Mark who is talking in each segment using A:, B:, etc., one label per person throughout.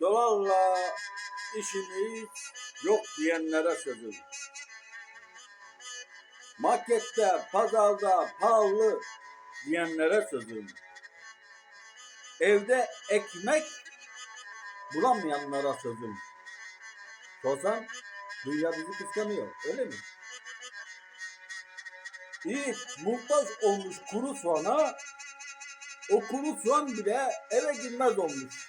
A: Dolarla işimiz yok diyenlere sözüm. Markette, pazarda pahalı diyenlere sözüm. Evde ekmek bulamayanlara sözüm. Sorsan dünya bizi kıskanıyor öyle mi? İyi muhtaç olmuş kuru soğana o kuru soğan bile eve girmez olmuş.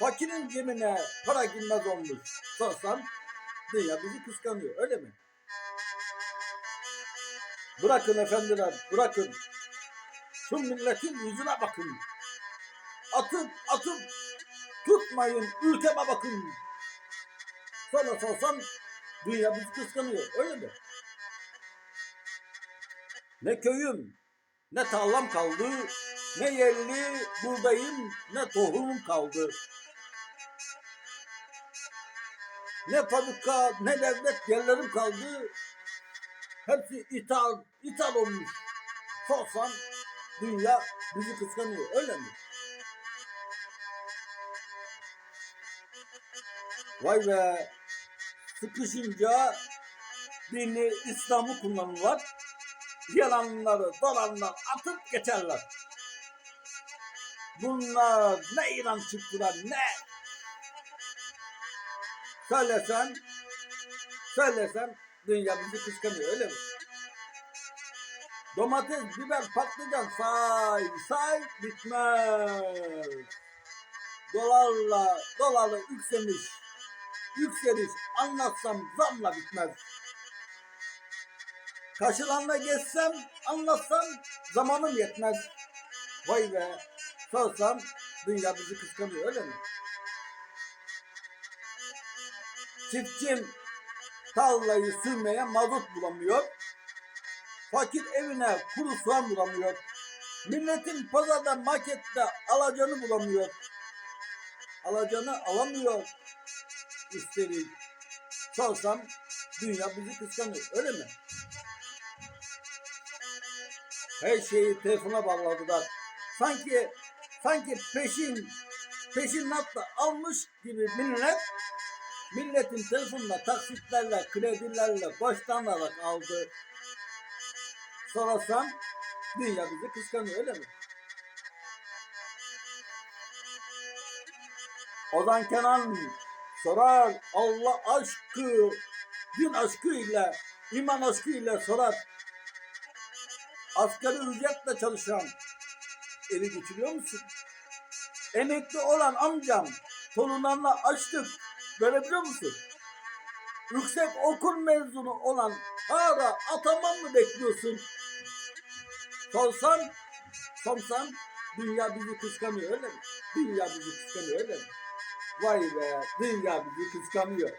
A: Fakirin cebine para girmez olmuş. Sorsan dünya bizi kıskanıyor öyle mi? Bırakın efendiler bırakın. Şu milletin yüzüne bakın. Atıp atıp tutmayın ülkeme bakın. Sonra sorsan dünya bizi kıskanıyor öyle mi? Ne köyüm ne tarlam kaldı, ne yerli buğdayım, ne tohumum kaldı. Ne fabrika, ne devlet yerlerim kaldı. Hepsi ithal, ithal olmuş. Sorsan dünya bizi kıskanıyor, öyle mi? Vay be, sıkışınca dini İslam'ı kullanırlar yalanları dolanlar atıp geçerler. Bunlar ne İran çıktılar ne? Söylesen, söylesen dünya bizi kıskanıyor öyle mi? Domates, biber, patlıcan say, say bitmez. Dolarla, dolarla yükselmiş, yükseliş anlatsam zamla bitmez. Karşılarına geçsem, anlatsam zamanım yetmez. Vay be, sorsam dünya bizi kıskanıyor öyle mi? Çiftçim tarlayı sürmeye mazot bulamıyor. Fakir evine kuru soğan bulamıyor. Milletin pazarda markette alacağını bulamıyor. Alacağını alamıyor. Üstelik sorsam dünya bizi kıskanıyor öyle mi? Her şeyi telefona bağladılar. Sanki sanki peşin peşin almış gibi millet milletin telefonla taksitlerle kredilerle baştan alarak aldı. Sorasam dünya bizi kıskanıyor öyle mi? Ozan Kenan sorar Allah aşkı din aşkı ile iman aşkı ile sorar asgari ücretle çalışan evi geçiriyor musun? Emekli olan amcam torunlarla açtık görebiliyor musun? Yüksek okul mezunu olan hala atamam mı bekliyorsun? Sorsan, sorsan dünya bizi kıskanıyor öyle mi? Dünya bizi kıskanıyor öyle mi? Vay be dünya bizi kıskanıyor.